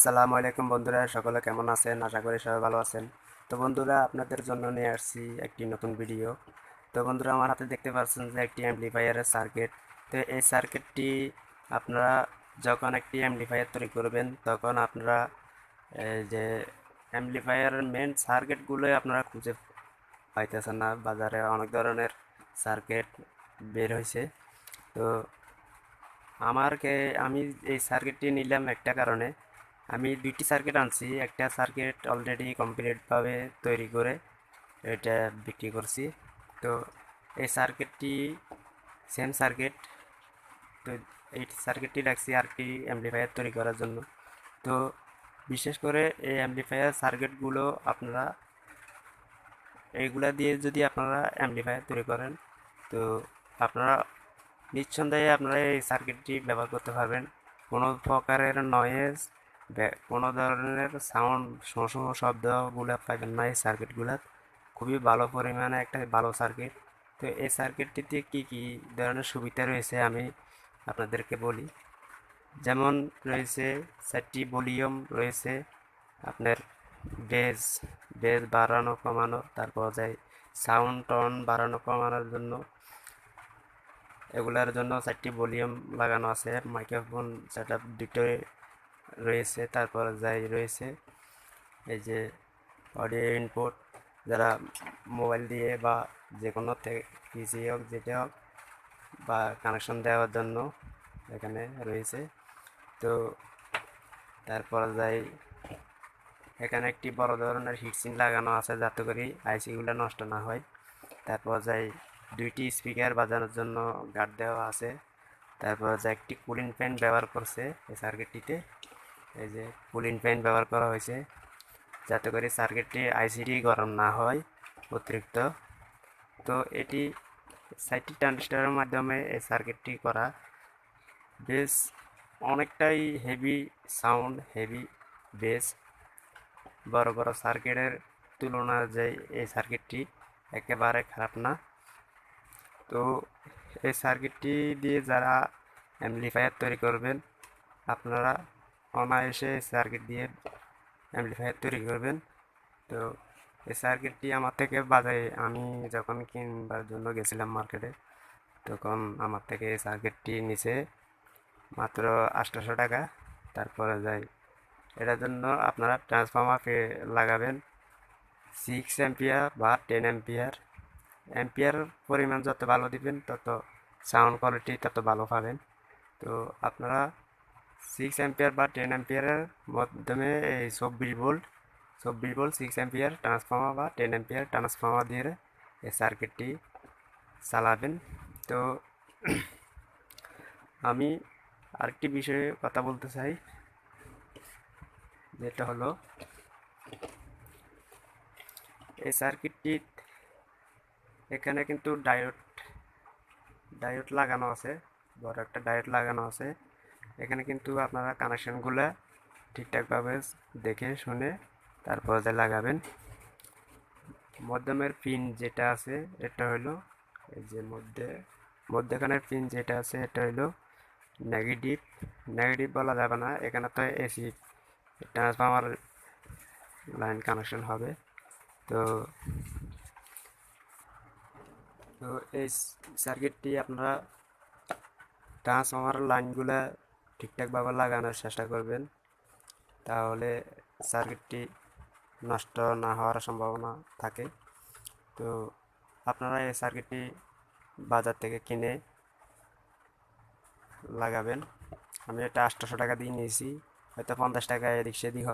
আসসালামু আলাইকুম বন্ধুরা, সকলে কেমন আছেন? আশা করি সবাই ভালো আছেন। তো বন্ধুরা, আপনাদের জন্য নিয়ে আসছি একটি নতুন ভিডিও। তো বন্ধুরা, আমার হাতে দেখতে পাচ্ছেন যে একটি অ্যাম্পলিফায়ারের সার্কিট তো এই সার্কিটটি আপনারা যখন একটি অ্যাম্পলিফায়ার তৈরি করবেন, তখন আপনারা যে অ্যাম্পলিফায়ারের মেন সার্কিটগুলো আপনারা খুঁজে পাইতেছেন না। বাজারে অনেক ধরনের সার্কিট বের হয়েছে তো আমারকে, আমি এই সার্কিটটি নিলাম একটা কারণে। আমি দুইটি সার্কিট আনছি। একটা সার্কিট অলরেডি কমপ্লিটভাবে তৈরি করে এটা বিক্রি করছি। তো এই সার্কিটটি সেম সার্কিট তো এই সার্কিটটি রাখছি আর কি অ্যাম্পলিফায়ার তৈরি করার জন্য। তো বিশেষ করে এই অ্যাম্পলিফায়ার সার্কিটগুলো আপনারা এইগুলা দিয়ে যদি আপনারা অ্যাম্পলিফায়ার তৈরি করেন, তো আপনারা নিঃসন্দেহে আপনারা এই সার্কিটটি ব্যবহার করতে পারবেন। কোনো প্রকারের নয়েজ কোনো ধরনের সাউন্ড শো শব্দগুলো পাবেন না এই সার্কিটগুলো খুবই ভালো পরিমাণে একটা ভালো সার্কিট তো এই সার্কিটটিতে কী কী ধরনের সুবিধা রয়েছে আমি আপনাদেরকে বলি। যেমন রয়েছে চারটি ভলিউম রয়েছে, আপনার বেজ বেজ বাড়ানো, কমানো, তারপর যায় সাউন্ড টন বাড়ানো, কমানোর জন্য। এগুলার জন্য চারটি ভলিউম লাগানো আছে মাইক্রোফোন সেট আপ দুটোই রয়েছে, তারপর যাই রয়েছে, এই যে অডিও ইনপুট যারা মোবাইল দিয়ে বা যে কোনো পিসি হোক, যেটা হোক, বা কানেকশন দেওয়ার জন্য এখানে রয়েছে। তো তারপর যাই, এখানে একটি বড় ধরনের হিটসিন লাগানো আছে যাতে করে আইসিগুলো নষ্ট না হয়। তারপর যাই, দুইটি স্পিকার বাজানোর জন্য গার্ড দেওয়া আছে। তারপর যা একটি কুলিং ফ্যান ব্যবহার করছে এই সার্কিটটিতে এই যে কুলিং ফ্যান ব্যবহার করা হয়েছে, যাতে করে সার্কিটটি আইসিডি গরম না হয় অতিরিক্ত। তো এটি সাইটি ট্রানজিস্টারের মাধ্যমে এই সার্কিটটি করা। বেশ অনেকটাই হেভি সাউন্ড হেভি বেস বড় বড় সার্কিটের তুলনা যে এই সার্কিটটি একেবারে খারাপ না। তো এই সার্কিটটি দিয়ে যারা অ্যাম্পলিফায়ার তৈরি করবেন, আপনারা অনায়াসে সার্কিট দিয়ে অ্যাম্পলিফায়ার তৈরি করবেন। তো এই সার্কিটটি আমার থেকে বাজারে আমি যখন কিনবার জন্য গেছিলাম মার্কেটে তখন আমার থেকে এই সার্কিটটি নিচে মাত্র আটশোশো টাকা, তারপরে যাই এটার জন্য আপনারা ট্রান্সফর্মার লাগাবেন সিক্স অ্যাম্পিয়ার বা টেন অ্যাম্পিয়ার অ্যাম্পিয়ার পরিমাণ যত ভালো দিবেন, তত সাউন্ড কোয়ালিটি তত ভালো পাবেন। তো আপনারা সিক্স অ্যাম্পিয়ার বা টেন অ্যাম্পিয়ারের মাধ্যমে এই চব্বিশ ভোল্ট চব্বিশ ভোল্ট সিক্স অ্যাম্পিয়ার ট্রান্সফর্মার বা টেন অ্যাম্পিয়ার ট্রান্সফর্মার দিয়ে এই সার্কিটটি চালাবেন। তো আমি আরেকটি বিষয়ে কথা বলতে চাই, যেটা হলো এই সার্কিটটি এখানে কিন্তু ডায়োড ডায়োড লাগানো আছে, বড় একটা ডায়োড লাগানো আছে। এখানে কিন্তু আপনারা কানেকশানগুলো ঠিকঠাকভাবে দেখে, শুনে তারপর যে লাগাবেন। মধ্যমের পিন যেটা আছে, এটা হলো এই যে মধ্যে, মধ্যখানের পিন যেটা আছে, এটা হলো নেগেটিভ নেগেটিভ বলা যাবে না, এখানে তো এসি ট্রান্সফর্মার লাইন কানেকশন হবে। তো তো এই সার্কিটটি আপনারা ট্রান্সফর্মার লাইনগুলো ঠিকঠাকভাবে লাগানোর চেষ্টা করবেন, তাহলে সার্কিটটি নষ্ট না হওয়ার সম্ভাবনা থাকে। তো আপনারা এই সার্কিটটি বাজার থেকে কিনে লাগাবেন। আমি এটা আটশোশো টাকা দিয়ে নিয়েছি, হয়তো পঞ্চাশ টাকা এদিক সেদিক